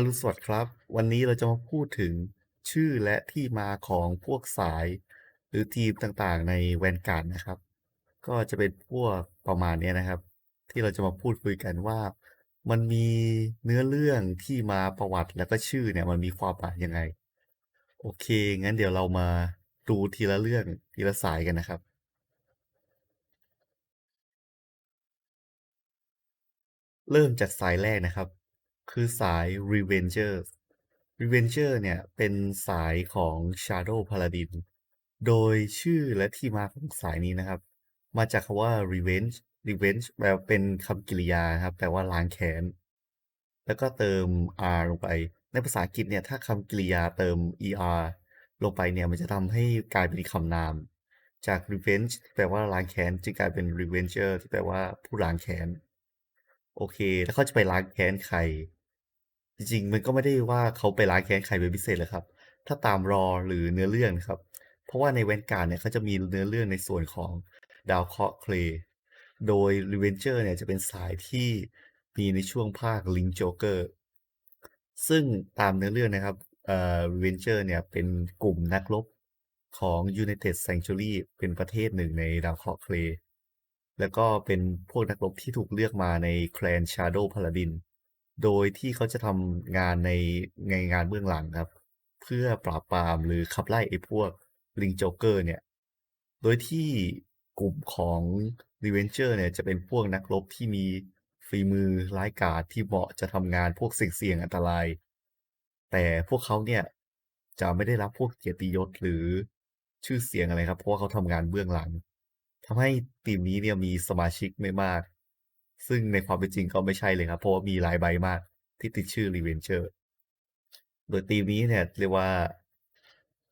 อรุณสวัสดิ์ครับ วันนี้เราจะมาพูดถึงชื่อและที่มาของพวกสาย หรือทีมต่างๆ ใน Vanguard นะครับ ก็จะเป็นพวกประมาณนี้นะครับ ที่เราจะมาพูดคุยกันว่า มันมีเนื้อเรื่องที่มาประวัติแล้วก็ชื่อเนี่ยมันมีความหมายยังไง โอเค งั้นเดี๋ยวเรามาดูทีละเรื่องทีละสายกันนะครับเริ่มจากสายแรกนะครับ คือสาย Revenger Revenger เนี่ย เป็นสายของ Shadow Paladin โดยชื่อและที่มาของสายนี้นะครับ มาจากคำว่า Revenge Revenge แปลเป็นคำกริยาครับ แปลว่าล้างแค้น แล้วก็เติม r ลงไป ในภาษาอังกฤษเนี่ย ถ้าคำกริยาเติม er ลงไปเนี่ย มันจะทำให้กลายเป็นคำนาม จาก revenge แปลว่าล้างแค้น จึงกลายเป็น revenger ที่แปลว่าผู้ล้างแค้น โอเค แล้วเขาจะไปล้างแค้นใคร จริง ๆ มันก็ไม่ได้ว่าเขาไปล้างแค้นใครเป็นพิเศษหรอกครับ ถ้าตาม lore หรือเนื้อเรื่องครับ เพราะว่าใน Vanguard เนี่ยเขาจะมีเนื้อเรื่องในส่วนของดาวเคราะห์เคลย์โดย Revenger เนี่ยจะเป็นสายที่มีในช่วงภาค Link Joker ซึ่งตามเนื้อเรื่องนะครับเอ่อ Revenger เนี่ยเป็นกลุ่มนักรบของ United Sanctuary เป็นประเทศหนึ่งในดาวเคราะห์เคลย์แล้วก็เป็นพวกนักรบที่ถูกเลือกมาในแคลน Shadow Paladin โด โดยที่เขาจะทำงานในในงานเบื้องหลังครับ เพื่อปราบปรามหรือขับไล่ไอ้พวก Link Joker เนี่ย โดยที่กลุ่มของ Revenger เนี่ยจะเป็นพวกนักรบที่มีฝีมือร้ายกาจที่เหมาะจะทำงานพวกสิ่งเสี่ยงอันตราย แต่พวกเขาเนี่ยจะไม่ได้รับพวกเกียรติยศหรือชื่อเสียงอะไรครับ เพราะว่าเขาทำงานเบื้องหลังทำให้ทีมนี้เนี่ยมีสมาชิกไม่มาก ซึ่งในความเป็นจริงก็ไม่ใช่เลยครับ เพราะว่ามีหลายใบมากที่ติดชื่อ Revenger โดยทีมนี้เนี่ยเรียกว่า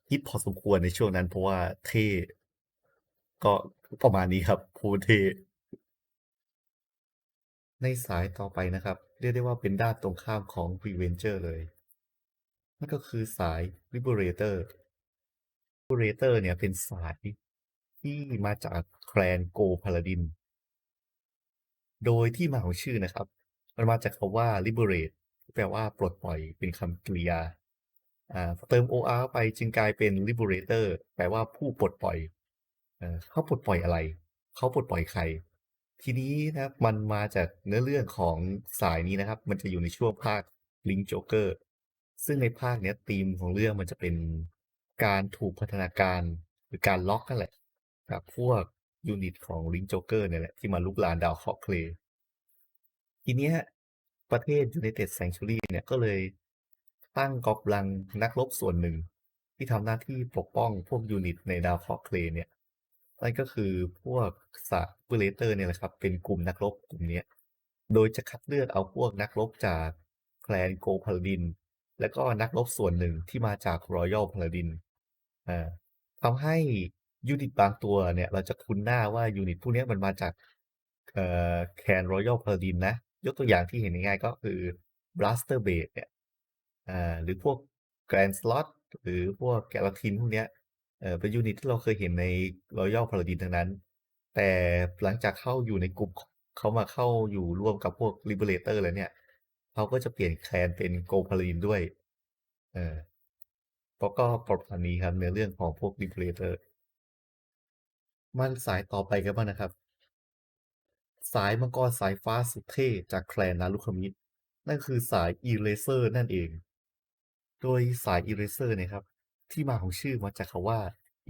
ฮิตพอสมควรในช่วงนั้น เพราะว่าเท่ก็ประมาณนี้ครับพูดเท่ในสายต่อไปนะครับ เรียกได้ว่าเป็นด้านตรงข้ามของ Revenger เลย นั่นก็คือสาย Liberator Liberator เนี่ยเป็นสายที่มาจากแคลน Go Paladin โดยที่มาของชื่อนะครับ มันมาจากคำว่า liberate ที่แปลว่าปลดปล่อยเป็นคำกริยาอ่าเติม or ไปจึงกลายเป็น liberator แปลว่าผู้ปลดปล่อยเขาปลดปล่อยอะไร เขาปลดปล่อยใคร ทีนี้นะครับมันมาจากเนื้อเรื่องของสายนี้นะครับ มันจะอยู่ในช่วงภาค Link Joker ซึ่งในภาคเนี้ยธีมของเรื่องมันจะเป็นการถูกพัฒนาการหรือการล็อกนั่นแหละกับพวก ยูนิตของ Link Joker เนี่ยแหละ ที่มาลุกลานดาวเคราะห์เคลย์ทีเนี้ยประเทศ United Sanctuary เนี่ยก็เลยตั้งกองกำลังนักรบส่วนหนึ่ง ที่ทำหน้าที่ปกป้องพวกยูนิตในดาวเคราะห์เคลย์เนี่ยนั่นก็คือพวกสาย Liberator เนี่ยแหละครับ เป็นกลุ่มนักรบกลุ่มเนี้ยโดยจะคัดเลือกเอาพวกนักรบจากแคลน Go Paladin แล้วก็นักรบส่วนหนึ่งที่มาจาก Royal Paladin อ่าทำให้ ยูนิตบางตัวเนี่ยเราจะคุ้นหน้าว่ายูนิตพวกเนี้ยมันมาจากเอ่อแคน Royal Paladin นะ ยกตัวอย่างที่เห็นง่ายๆก็คือ Blaster Blade เนี่ยอ่าหรือพวก Grand Slot หรือพวก Galatine พวกเนี้ยเอ่อเป็นยูนิตที่เราเคยเห็นใน Royal Paladin ทั้งนั้น แต่หลังจากเข้าอยู่ในกลุ่มเขามาเข้าอยู่ร่วมกับพวก Liberator แล้วเนี่ยเขาก็จะเปลี่ยนแคลนเป็น Go Paladin ด้วยเออก็ก็ประมาณนี้ครับเนื้อเรื่องของพวก Liberator มาสายต่อไปกันบ้างนะครับ สายมังกรสายฟ้าสุดเท่จากแคลนนารุคามินั่นคือสาย Eraser นั่นเอง โดยสาย Eraser เนี่ยครับ ที่มาของชื่อมาจากคำว่า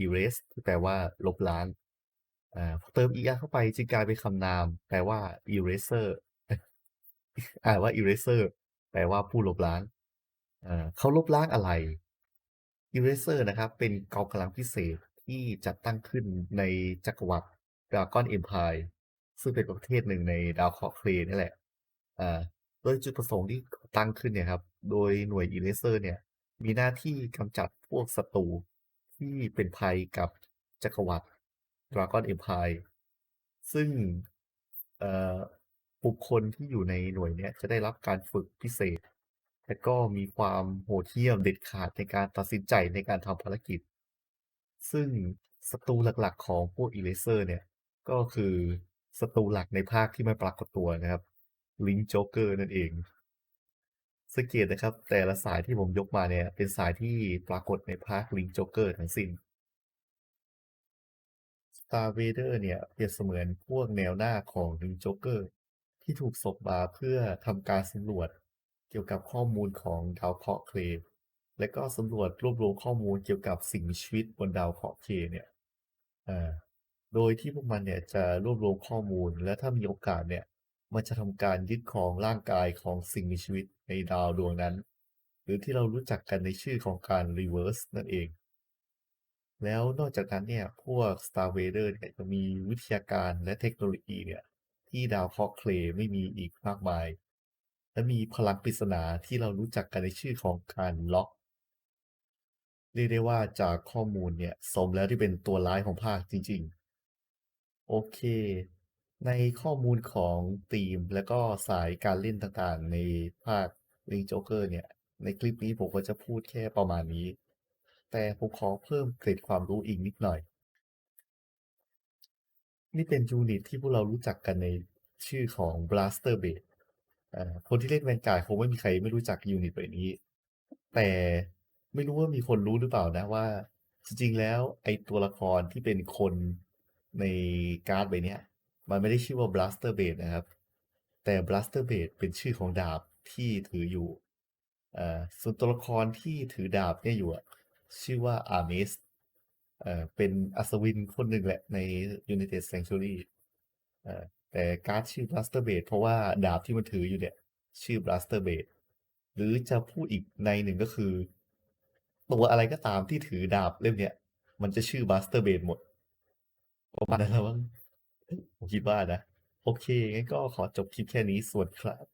erase ที่แปลว่าลบล้างอ่าเติม er เข้าไปจึงกลายเป็นคำนาม แปลว่า eraser อ่านว่า eraser แปลว่าผู้ลบล้างอ่าเขาลบล้างอะไร Eraser นะครับ เป็นกองกำลังพิเศษ ที่จัดตั้งขึ้นในจักรวรรดิ Dragon Empire ซึ่งเป็นประเทศหนึ่งในดาวเคราะห์เคลนี่แหละอ่าโดยจุดประสงค์ที่ตั้งขึ้นเนี่ยครับ โดยหน่วย Eraser เนี่ย มีหน้าที่กำจัดพวกศัตรูที่เป็นภัยกับจักรวรรดิ Dragon Empire ซึ่งบุคคลที่อยู่ในหน่วยเนี้ยจะได้รับการฝึกพิเศษ และก็มีความโหดเหี้ยมเด็ดขาดในการตัดสินใจในการทำภารกิจ ซึ่งศัตรูหลักๆ ของพวก Eraser เนี่ย ก็คือศัตรูหลักในภาคที่ไม่ปรากฏตัวนะครับ Link Joker นั่นเอง สังเกตนะครับ แต่ละสายที่ผมยกมาเนี่ย เป็นสายที่ปรากฏในภาค Link Joker ทั้งสิ้น Darth Vader เนี่ยเปรียบเสมือนพวกแนวหน้าของ Link Joker ที่ถูกส่งมาเพื่อทำการสำรวจเกี่ยวกับข้อมูลของดาวเคราะห์ Krayt และก็สำรวจรวบรวมข้อมูลเกี่ยวกับสิ่งมีชีวิตบนดาวเคราะห์ Krayt เนี่ยโดยที่พวกมันเนี่ยจะรวบรวมข้อมูล และถ้ามีโอกาสเนี่ย มันจะทำการยึดครองร่างกายของสิ่งมีชีวิตในดาวดวงนั้น หรือที่เรารู้จักกันในชื่อของการ Reverse นั่นเอง แล้วนอกจากนั้นเนี่ย พวก Darth Vader เนี่ยจะมีวิทยาการและเทคโนโลยีเนี่ยที่ดาวเคราะห์ Krayt ไม่มีอีกมากมาย และมีพลังปริศนาที่เรารู้จักกันในชื่อของการล็อก เรียกได้ว่าจากข้อมูลเนี่ย สมแล้วที่เป็นตัวร้ายของภาคจริง ๆ โอเค ในข้อมูลของธีมและก็สายการเล่นต่างๆ ในภาค Link Joker เนี่ย ในคลิปนี้ผมก็จะพูดแค่ประมาณนี้ แต่ผมขอเพิ่มเกร็ดความรู้อีกนิดหน่อย นี่เป็นยูนิตที่พวกเรารู้จักกันในชื่อของ Blaster Blade คนที่เล่น Vanguard คงไม่มีใครไม่รู้จักยูนิตใบนี้ แต่ ไม่รู้ว่ามีคนรู้หรือเปล่านะว่า จริงๆ แล้วไอ้ตัวละครที่เป็นคนในการ์ดใบเนี้ย มันไม่ได้ชื่อว่า Blaster Blade นะครับ แต่ Blaster Blade เป็นชื่อของดาบที่ถืออยู่อ่าส่วนตัวละครที่ถือดาบเนี่ยอยู่ชื่อว่า Armes เอ่อเป็นอัศวินคนหนึ่งแหละใน United Sanctuary เอ่อแต่การ์ดชื่อ Blaster Blade เพราะว่าดาบที่มันถืออยู่เนี่ย ชื่อ Blaster Blade หรือจะพูดอีกในหนึ่งก็คือ ตัวอะไรก็ตามที่ถือดาบเล่มเนี้ย มันจะชื่อบัสเตอร์เบนหมดประมาณนั้นแล้วมั้งผมคิดว่านะ โอเคงั้นก็ขอจบคลิปแค่นี้ส่วนครับ